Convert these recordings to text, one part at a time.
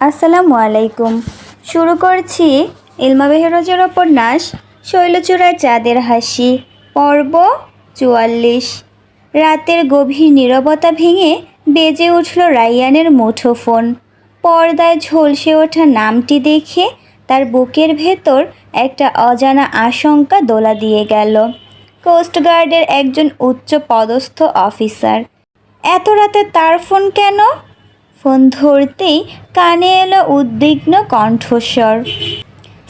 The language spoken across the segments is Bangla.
আসসালামু আলাইকুম। শুরু করছি ইলমা বেহরজের উপন্যাস শৈলচূড়ায় চাঁদের হাসি, পর্ব চুয়াল্লিশ। রাতের গভীর নীরবতা ভেঙে বেজে উঠল রাইয়ানের মুঠোফোন। পর্দায় ঝলসে ওঠা নামটি দেখে তার বুকের ভেতর একটা অজানা আশঙ্কা দোলা দিয়ে গেল। কোস্টগার্ডের একজন উচ্চ পদস্থ অফিসার। এত রাতে তার ফোন কেন? ফোন ধরতেই কানে এলো উদ্বিগ্ন কণ্ঠস্বর।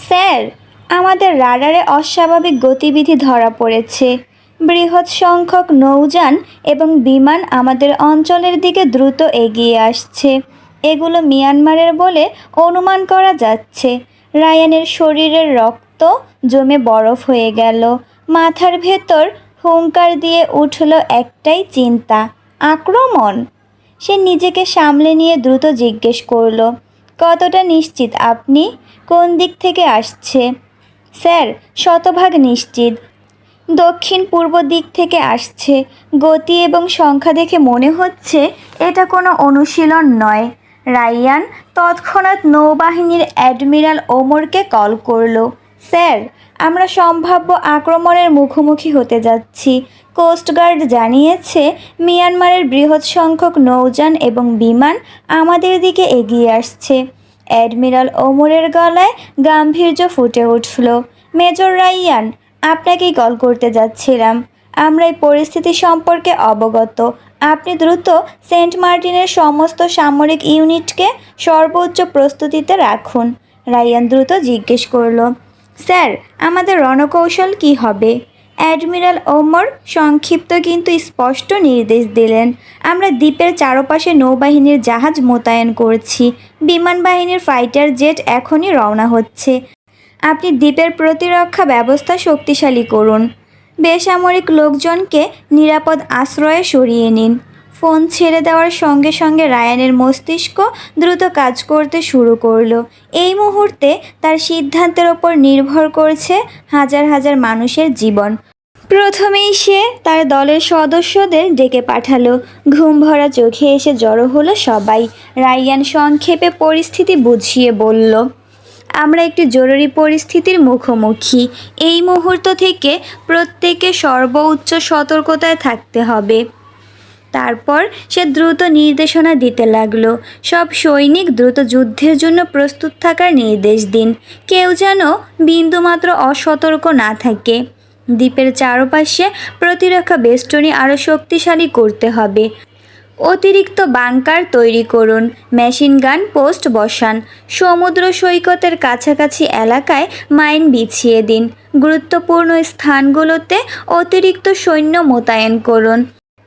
স্যার, আমাদের রাডারে অস্বাভাবিক গতিবিধি ধরা পড়েছে। বৃহৎ সংখ্যক নৌযান এবং বিমান আমাদের অঞ্চলের দিকে দ্রুত এগিয়ে আসছে। এগুলো মিয়ানমারের বলে অনুমান করা যাচ্ছে। রায়ানের শরীরের রক্ত জমে বরফ হয়ে গেল। মাথার ভেতর হুঙ্কার দিয়ে উঠল একটাই চিন্তা, আক্রমণ। সে নিজেকে সামলে নিয়ে দ্রুত জিজ্ঞেস করল, কতটা নিশ্চিত আপনি? কোন দিক থেকে আসছে? স্যার, শতভাগ নিশ্চিত। দক্ষিণ পূর্ব দিক থেকে আসছে। গতি এবং সংখ্যা দেখে মনে হচ্ছে এটা কোনো অনুশীলন নয়। রাইয়ান তৎক্ষণাৎ নৌবাহিনীর অ্যাডমিরাল ওমরকে কল করল, স্যার আমরা সম্ভাব্য আক্রমণের মুখোমুখি হতে যাচ্ছি। কোস্টগার্ড জানিয়েছে, মিয়ানমারের বৃহৎ সংখ্যক নৌযান এবং বিমান আমাদের দিকে এগিয়ে আসছে। অ্যাডমিরাল ওমরের গলায় গাম্ভীর্য ফুটে উঠল। মেজর রাইয়ান আপনাকেই কল করতে যাচ্ছিলাম। আমরা এই পরিস্থিতি সম্পর্কে অবগত। আপনি দ্রুত সেন্ট মার্টিনের সমস্ত সামরিক ইউনিটকে সর্বোচ্চ প্রস্তুতিতে রাখুন। রাইয়ান দ্রুত জিজ্ঞেস করল স্যার, আমাদের রণকৌশল কি হবে? অ্যাডমিরাল ওমর সংক্ষিপ্ত কিন্তু স্পষ্ট নির্দেশ দিলেন। আমরা দ্বীপের চারপাশে নৌবাহিনীর জাহাজ মোতায়েন করছি। বিমান বাহিনীর ফাইটার জেট এখনই রওনা হচ্ছে। আপনি দ্বীপের প্রতিরক্ষা ব্যবস্থা শক্তিশালী করুন। বেসামরিক লোকজনকে নিরাপদ আশ্রয়ে সরিয়ে নিন। ফোন ছেড়ে দেওয়ার সঙ্গে সঙ্গে রায়ানের মস্তিষ্ক দ্রুত কাজ করতে শুরু করল। এই মুহূর্তে তার সিদ্ধান্তের ওপর নির্ভর করছে হাজার হাজার মানুষের জীবন। প্রথমেই সে তার দলের সদস্যদের ডেকে পাঠালো। ঘুম ভরা চোখে এসে জড়ো হলো সবাই। রায়ান সংক্ষেপে পরিস্থিতি বুঝিয়ে বলল, আমরা একটি জরুরি পরিস্থিতির মুখোমুখি। এই মুহূর্ত থেকে প্রত্যেকে সর্বোচ্চ সতর্কতায় থাকতে হবে। তারপর সে দ্রুত নির্দেশনা দিতে লাগল। সব সৈনিক দ্রুত যুদ্ধের জন্য প্রস্তুত থাকার নির্দেশ দিন। কেউ যেন বিন্দুমাত্র অসতর্ক না থাকে। দ্বীপের চারপাশে প্রতিরক্ষা বেষ্টনী আরও শক্তিশালী করতে হবে। অতিরিক্ত বাংকার তৈরি করুন। মেশিন গান পোস্ট বসান। সমুদ্র সৈকতের কাছাকাছি এলাকায় মাইন বিছিয়ে দিন। গুরুত্বপূর্ণ স্থানগুলোতে অতিরিক্ত সৈন্য মোতায়েন করুন।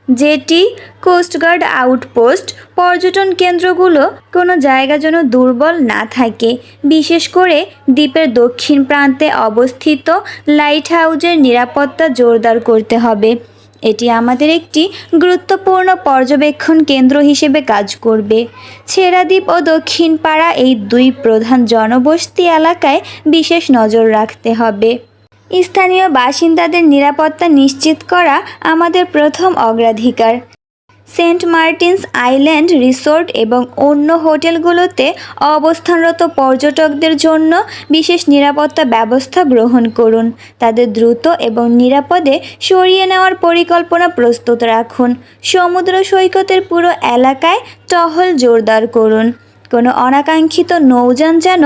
যেটি কোস্টগার্ড আউটপোস্ট পর্যটন কেন্দ্রগুলো কোনো জায়গা যেন দুর্বল না থাকে। বিশেষ করে দ্বীপের দক্ষিণ প্রান্তে অবস্থিত লাইট হাউজের নিরাপত্তা জোরদার করতে হবে। এটি আমাদের একটি গুরুত্বপূর্ণ পর্যবেক্ষণ কেন্দ্র হিসেবে কাজ করবে। ছেড়াদ্বীপ ও দক্ষিণ পাড়া এই দুই প্রধান জনবসতি এলাকায় বিশেষ নজর রাখতে হবে। স্থানীয় বাসিন্দাদের নিরাপত্তা নিশ্চিত করা আমাদের প্রথম অগ্রাধিকার। সেন্ট মার্টিনস আইল্যান্ড রিসোর্ট এবং অন্য হোটেলগুলোতে অবস্থানরত পর্যটকদের জন্য বিশেষ নিরাপত্তা ব্যবস্থা গ্রহণ করুন। তাদের দ্রুত এবং নিরাপদে সরিয়ে নেওয়ার পরিকল্পনা প্রস্তুত রাখুন। সমুদ্র সৈকতের পুরো এলাকায় টহল জোরদার করুন। কোনো অনাকাঙ্ক্ষিত নৌযান যেন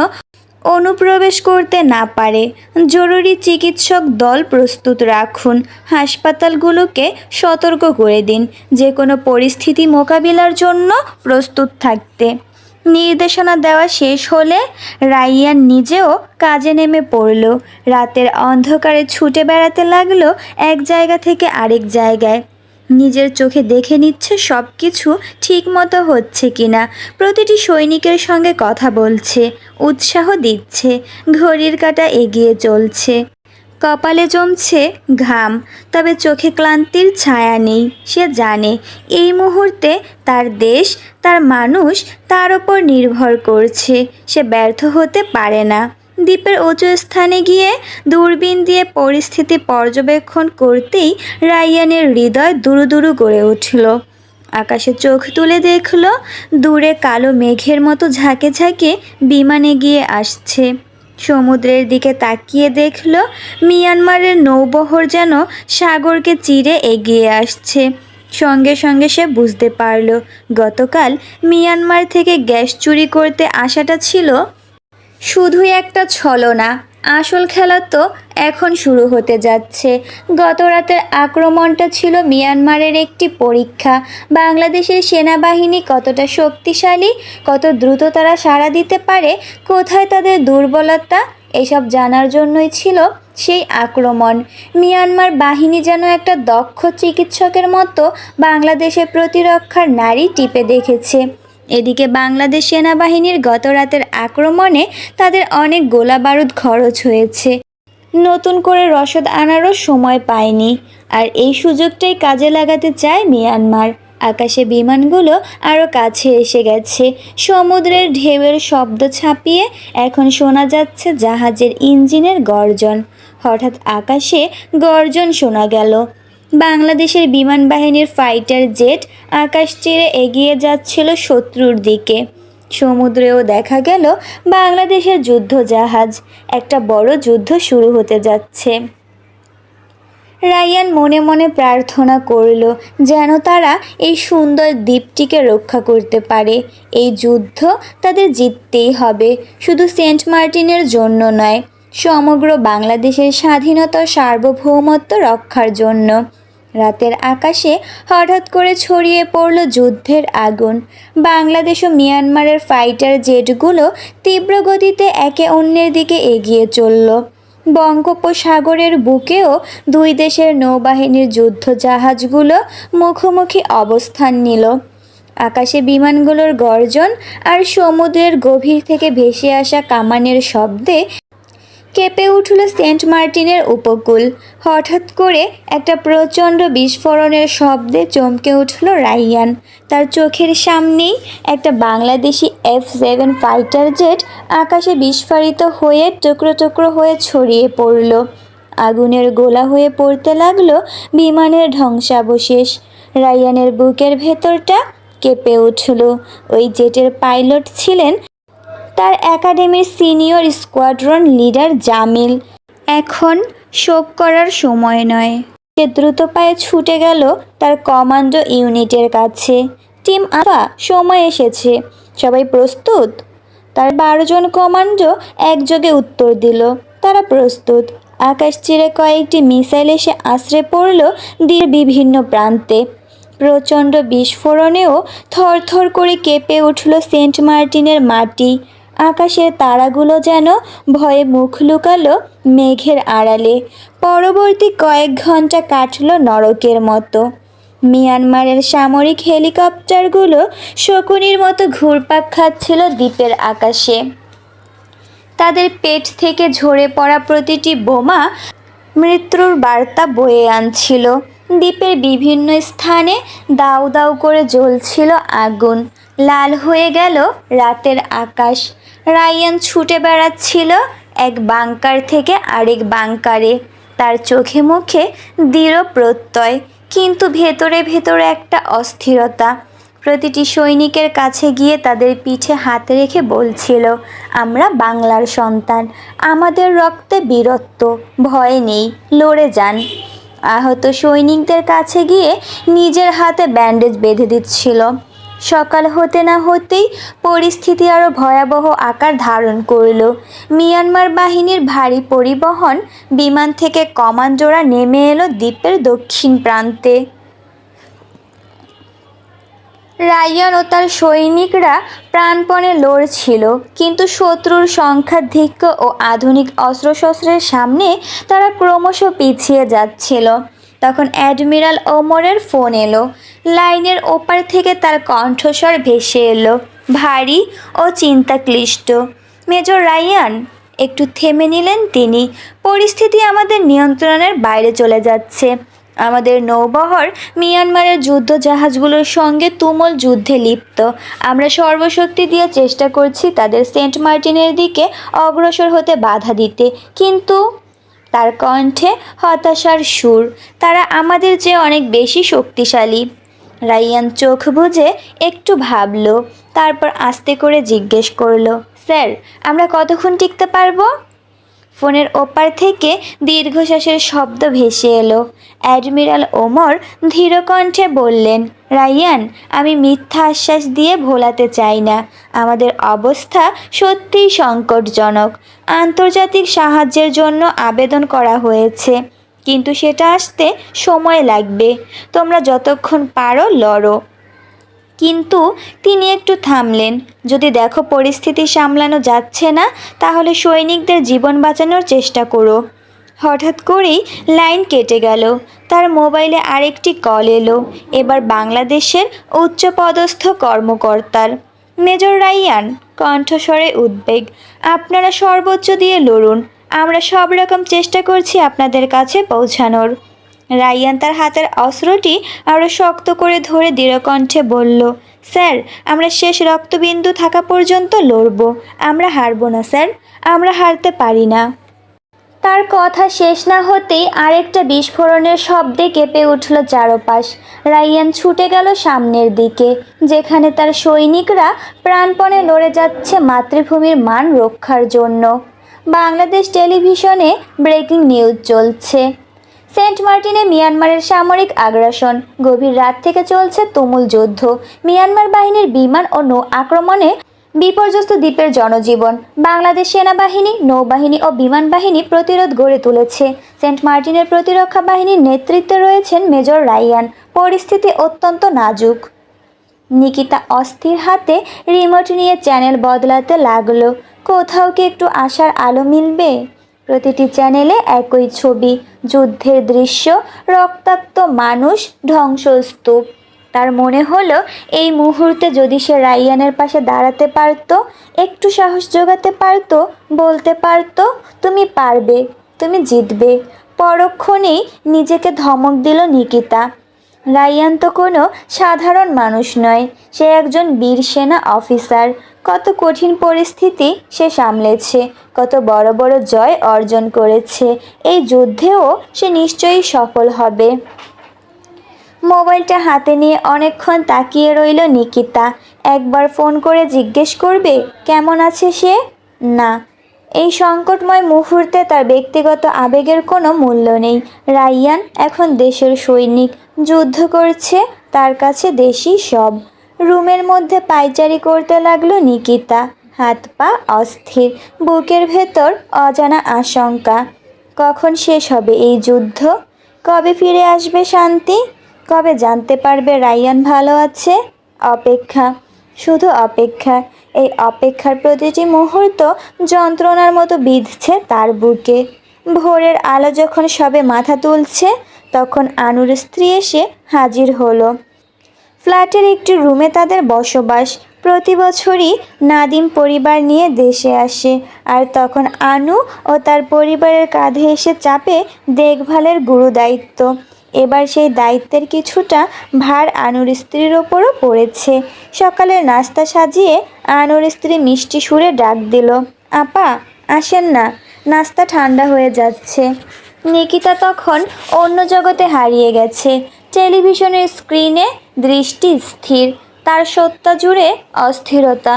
অনুপ্রবেশ করতে না পারে। জরুরি চিকিৎসক দল প্রস্তুত রাখুন। হাসপাতালগুলোকে সতর্ক করে দিন। যে কোনো পরিস্থিতি মোকাবিলার জন্য প্রস্তুত থাকতে। নির্দেশনা দেওয়া শেষ হলে রাইয়ান নিজেও কাজে নেমে পড়ল। রাতের অন্ধকারে ছুটে বেড়াতে লাগল এক জায়গা থেকে আরেক জায়গায়। নিজের চোখে দেখে নিচ্ছে সব কিছু ঠিক মতো হচ্ছে কিনা। প্রতিটি সৈনিকের সঙ্গে কথা বলছে, উৎসাহ দিচ্ছে, ঘড়ির কাটা এগিয়ে চলছে। কপালে জমছে ঘাম, তবে চোখে ক্লান্তির ছায়া নেই, সে জানে এই মুহূর্তে তার দেশ, তার মানুষ তার ওপর নির্ভর করছে, সে ব্যর্থ হতে পারে না। দ্বীপের উঁচু স্থানে গিয়ে দূরবীন দিয়ে পরিস্থিতি পর্যবেক্ষণ করতেই রাইয়ানের হৃদয় দুরু দুরু গড়ে উঠল। আকাশে চোখ তুলে দেখল, দূরে কালো মেঘের মতো ঝাঁকে ঝাঁকে বিমান এগিয়ে আসছে। সমুদ্রের দিকে তাকিয়ে দেখল, মিয়ানমারের নৌবহর যেন সাগরকে চিরে এগিয়ে আসছে। সঙ্গে সঙ্গে সে বুঝতে পারল, গতকাল মিয়ানমার থেকে গ্যাস চুরি করতে আসাটা ছিল শুধুই একটা ছলনা। আসল খেলা তো এখন শুরু হতে যাচ্ছে। গত রাতের আক্রমণটা ছিল মিয়ানমারের একটি পরীক্ষা। বাংলাদেশের সেনাবাহিনী কতটা শক্তিশালী, কত দ্রুত তারা সাড়া দিতে পারে, কোথায় তাদের দুর্বলতা, এসব জানার জন্যই ছিল সেই আক্রমণ। মিয়ানমার বাহিনী যেন একটা দক্ষ চিকিৎসকের মতো বাংলাদেশের প্রতিরক্ষার নারী টিপে দেখেছে। এদিকে বাংলাদেশ সেনাবাহিনীর গত রাতের আক্রমণে তাদের অনেক গোলা বারুদ খরচ হয়েছে। নতুন করে রসদ আনারও সময় পায়নি। আর এই সুযোগটাই কাজে লাগাতে চায় মিয়ানমার। আকাশে বিমানগুলো আরও কাছে এসে গেছে। সমুদ্রের ঢেউয়ের শব্দ ছাপিয়ে এখন শোনা যাচ্ছে জাহাজের ইঞ্জিনের গর্জন। হঠাৎ আকাশে গর্জন শোনা গেল। বাংলাদেশের বিমান বাহিনীর ফাইটার জেট আকাশ চিরে এগিয়ে যাচ্ছিল শত্রুর দিকে। সমুদ্রেও দেখা গেল বাংলাদেশের যুদ্ধ জাহাজ একটা বড় যুদ্ধ শুরু হতে যাচ্ছে। রায়ান মনে মনে প্রার্থনা করল যেন তারা এই সুন্দর দ্বীপটিকে রক্ষা করতে পারে। এই যুদ্ধ তাদের জিততেই হবে। শুধু সেন্ট মার্টিনের জন্য নয় সমগ্র বাংলাদেশের স্বাধীনতা, সার্বভৌমত্ব রক্ষার জন্য। রাতের আকাশে হঠাৎ করে ছড়িয়ে পড়ল যুদ্ধের আগুন। বাংলাদেশ ও মিয়ানমারের ফাইটার জেটগুলো তীব্র গতিতে একে অন্যের দিকে এগিয়ে চলল। বঙ্গোপসাগরের বুকেও দুই দেশের নৌবাহিনীর যুদ্ধ জাহাজগুলো মুখোমুখি অবস্থান নিল। আকাশে বিমানগুলোর গর্জন আর সমুদ্রের গভীর থেকে ভেসে আসা কামানের শব্দে কেঁপে উঠল সেন্ট মার্টিনের উপকূল। হঠাৎ করে একটা প্রচণ্ড বিস্ফোরণের শব্দে চমকে উঠল রাইয়ান তার চোখের সামনেই একটা Bangladeshi F seven fighter jet আকাশে বিস্ফোরিত হয়ে টুকরো টুকরো হয়ে ছড়িয়ে পড়ল। আগুনের গোলা হয়ে পড়তে লাগল বিমানের ধ্বংসাবশেষ। রাইয়ানের বুকের ভেতরটা কেঁপে উঠল। ওই জেটের পাইলট ছিলেন তার একাডেমির সিনিয়র স্কোয়াড্রন লিডার জামিল। এখন শোক করার সময় নয়। সে দ্রুত পায়ে ছুটে গেল তার কমান্ডো ইউনিটের কাছে। টিম আফা সময় এসেছে। সবাই প্রস্তুত? তার বারো জন কমান্ডো একযোগে উত্তর দিল। তারা প্রস্তুত। আকাশ চিরে কয়েকটি মিসাইল এসে আশ্রে পড়ল দিয়ে বিভিন্ন প্রান্তে। প্রচণ্ড বিস্ফোরণেও থরথর করে কেঁপে উঠল সেন্ট মার্টিনের মাটি। আকাশের তারাগুলো যেন ভয়ে মুখ লুকালো মেঘের আড়ালে। পরবর্তী কয়েক ঘণ্টা কাটল নরকের মতো। মিয়ানমারের সামরিক হেলিকপ্টারগুলো শকুনির মতো ঘুরপাক খাচ্ছিল দ্বীপের আকাশে। তাদের পেট থেকে ঝরে পড়া প্রতিটি বোমা মৃত্যুর বার্তা বয়ে আনছিল। দ্বীপের বিভিন্ন স্থানে দাউ দাউ করে জ্বলছিল আগুন। লাল হয়ে গেল রাতের আকাশ। রায়ান ছুটে বেড়াচ্ছিল এক বাংকার থেকে আরেক বাংকারে। তার চোখে মুখে দৃঢ় প্রত্যয়, কিন্তু ভেতরে ভেতরে একটা অস্থিরতা। প্রতিটি সৈনিকের কাছে গিয়ে তাদের পিঠে হাত রেখে বলছিল, আমরা বাংলার সন্তান, আমাদের রক্তে বীরত্ব, ভয় নেই, লড়ে যান। আহত সৈনিকদের কাছে গিয়ে নিজের হাতে ব্যান্ডেজ বেঁধে দিচ্ছিল। সকাল হতে না হতেই পরিস্থিতি আরও ভয়াবহ আকার ধারণ করল। মিয়ানমার বাহিনীর ভারী পরিবহন বিমান থেকে কমান্ডোরা নেমে এলো দ্বীপের দক্ষিণ প্রান্তে। রায়ান ও তার সৈনিকরা প্রাণপণে লড়ছিল, কিন্তু শত্রুর সংখ্যাধিক্য ও আধুনিক অস্ত্রশস্ত্রের সামনে তারা ক্রমশ পিছিয়ে যাচ্ছিল। তখন অ্যাডমিরাল ওমরের ফোন এলো। লাইনের ওপার থেকে তার কণ্ঠস্বর ভেসে এলো। ভারী ও চিন্তাক্লিষ্ট। মেজর রায়ান, একটু থেমে নিলেন তিনি। পরিস্থিতি আমাদের নিয়ন্ত্রণের বাইরে চলে যাচ্ছে। আমাদের নৌবহর মিয়ানমারের যুদ্ধ জাহাজগুলোর সঙ্গে তুমুল যুদ্ধে লিপ্ত। আমরা সর্বশক্তি দিয়ে চেষ্টা করছি তাদের সেন্ট মার্টিনের দিকে অগ্রসর হতে বাধা দিতে। কিন্তু তার কণ্ঠে হতাশার সুর, তারা আমাদের যে অনেক বেশি শক্তিশালী। রাইয়ান চোখ বুঝে একটু ভাবল, তারপর আস্তে করে জিজ্ঞেস করল, স্যার, আমরা কতক্ষণ টিকতে পারব? ফোনের ওপার থেকে দীর্ঘশ্বাসের শব্দ ভেসে এলো। অ্যাডমিরাল ওমর ধীরকণ্ঠে বললেন রাইয়ান আমি মিথ্যা আশ্বাস দিয়ে ভোলাতে চাই না। আমাদের অবস্থা সত্যিই সংকটজনক। আন্তর্জাতিক সাহায্যের জন্য আবেদন করা হয়েছে, কিন্তু সেটা আসতে সময় লাগবে। তোমরা যতক্ষণ পারো লড়ো। কিন্তু তিনি একটু থামলেন। যদি দেখো পরিস্থিতি সামলানো যাচ্ছে না, তাহলে সৈনিকদের জীবন বাঁচানোর চেষ্টা করো। হঠাৎ করেই লাইন কেটে গেল। তার মোবাইলে আরেকটি কল এলো। এবার বাংলাদেশের উচ্চপদস্থ কর্মকর্তার। মেজর রাইয়ান, কণ্ঠস্বরে উদ্বেগ, আপনারা সর্বোচ্চ দিয়ে লড়ুন। আমরা সব রকম চেষ্টা করছি আপনাদের কাছে পৌঁছানোর। রাইয়ান তার হাতের অস্ত্রটি আরও শক্ত করে ধরে দৃঢ়কণ্ঠে বলল, স্যার, আমরা শেষ রক্তবিন্দু থাকা পর্যন্ত লড়ব। আমরা হারবো না, স্যার। আমরা হারতে পারি না। তার কথা শেষ না হতেই আরেকটা বিস্ফোরণের শব্দে কেঁপে উঠল চারপাশ। রাইয়ান ছুটে গেল সামনের দিকে, যেখানে তার সৈনিকরা প্রাণপণে লড়ে যাচ্ছে মাতৃভূমির মান রক্ষার জন্য। বাংলাদেশ টেলিভিশনে ব্রেকিং নিউজ চলছে। সেন্ট মার্টিনে মিয়ানমারের সামরিক আগ্রাসন। গভীর রাত থেকে চলছে তুমুল যুদ্ধ। মিয়ানমার বাহিনীর বিমান ও নৌ আক্রমণে বিপর্যস্ত দ্বীপের জনজীবন। বাংলাদেশ সেনাবাহিনী, নৌবাহিনী ও বিমান বাহিনী প্রতিরোধ গড়ে তুলেছে। সেন্ট মার্টিনের প্রতিরক্ষা বাহিনীর নেতৃত্বে রয়েছেন মেজর রাইয়ান পরিস্থিতি অত্যন্ত নাজুক। নিকিতা অস্থির হাতে রিমোট নিয়ে চ্যানেল বদলাতে লাগল। কোথাও কি একটু আশার আলো মিলবে? প্রতিটি চ্যানেলে একই ছবি, যুদ্ধের দৃশ্য, রক্তাক্ত মানুষ, ধ্বংসস্তূপ। তার মনে হলো, এই মুহূর্তে যদি সে রাইয়ানের পাশে দাঁড়াতে পারতো, একটু সাহস জোগাতে পারতো, বলতে পারতো, তুমি পারবে, তুমি জিতবে। পরক্ষণেই নিজেকে ধমক দিল নিকিতা। রাইয়ান তো কোনো সাধারণ মানুষ নয়, সে একজন বীর সেনা অফিসার। কত কঠিন পরিস্থিতি সে সামলেছে, কত বড় বড় জয় অর্জন করেছে, এই যুদ্ধেও সে নিশ্চয়ই সফল হবে। মোবাইলটা হাতে নিয়ে অনেকক্ষণ তাকিয়ে রইল নিকিতা। একবার ফোন করে জিজ্ঞেস করবে, কেমন আছে সে? না। এই সংকটময় মুহূর্তে তার ব্যক্তিগত আবেগের কোনো মূল্য নেই। রাইয়ান এখন দেশের সৈনিক, যুদ্ধ করছে, তার কাছে দেশই সব। রুমের মধ্যে পায়চারি করতে লাগল নিকিতা। হাত পা অস্থির, বুকের ভেতর অজানা আশঙ্কা। কখন শেষ হবে এই যুদ্ধ? কবে ফিরে আসবে শান্তি? কবে জানতে পারবে রাইয়ান ভালো আছে? অপেক্ষা, শুধু অপেক্ষা, এই অপেক্ষার প্রতিটি মুহূর্ত যন্ত্রণার মতো বিঁধছে তার বুকে। ভোরের আলো যখন সবে মাথা তুলছে, তখন আনুর স্ত্রী এসে হাজির হলো। ফ্ল্যাটের একটি রুমে তাদের বসবাস। প্রতি বছরই নাদিম পরিবার নিয়ে দেশে আসে আর তখন আনু ও তার পরিবারের কাঁধে এসে চাপে দেখভালের গুরু দায়িত্ব এবার সেই দায়িত্বের কিছুটা ভার আনুর স্ত্রীর ওপরও পড়েছে। সকালের নাস্তা সাজিয়ে আনুর স্ত্রী মিষ্টি সুরে ডাক দিল, আপা, আসেন না, নাস্তা ঠান্ডা হয়ে যাচ্ছে। নিকিতা তখন অন্য জগতে হারিয়ে গেছে। টেলিভিশনের স্ক্রিনে দৃষ্টি স্থির, তার সত্তা জুড়ে অস্থিরতা।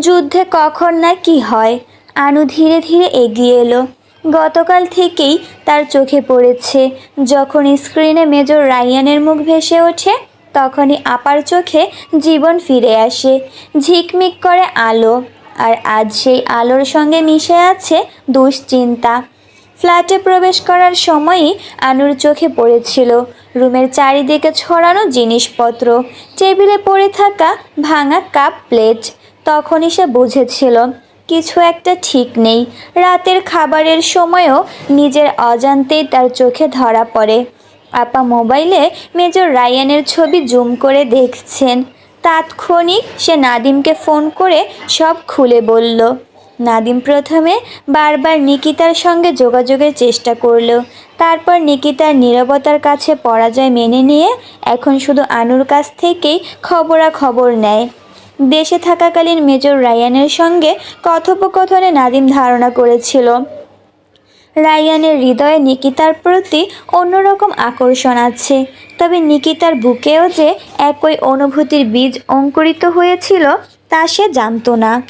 যুদ্ধে কখন না কি হয়? আনু ধীরে ধীরে এগিয়ে এলো। গতকাল থেকেই তার চোখে পড়েছে যখন স্ক্রিনে মেজর রাইয়ানের মুখ ভেসে ওঠে, তখনই আপার চোখে জীবন ফিরে আসে, ঝিকমিক করে আলো। আর আজ সেই আলোর সঙ্গে মিশে আছে দুশ্চিন্তা। ফ্ল্যাটে প্রবেশ করার সময়ই আনুর চোখে পড়েছিল। রুমের চারিদিকে ছড়ানো জিনিসপত্র, টেবিলে পড়ে থাকা ভাঙা কাপ প্লেট। তখনই সে বুঝেছিল, কিছু একটা ঠিক নেই। রাতের খাবারের সময়ও নিজের অজান্তেই তার চোখে ধরা পড়ে। আপা মোবাইলে মেজর রায়ানের ছবি জুম করে দেখছেন। তাৎক্ষণিক সে নাদিমকে ফোন করে সব খুলে বলল নাদিম প্রথমে বারবার নিকিতার সঙ্গে যোগাযোগের চেষ্টা করল। তারপর নিকিতার নীরবতার কাছে পরাজয় মেনে নিয়ে এখন শুধু আনুর কাছ থেকেই খবরাখবর নেয়। দেশে থাকাকালীন মেজর রায়ানের সঙ্গে কথোপকথনে নাদিম ধারণা করেছিল। রায়ানের হৃদয়ে নিকিতার প্রতি অন্যরকম আকর্ষণ আছে। তবে নিকিতার বুকেও যে একই অনুভূতির বীজ অঙ্কুরিত হয়েছিল, তা সে জানতো না।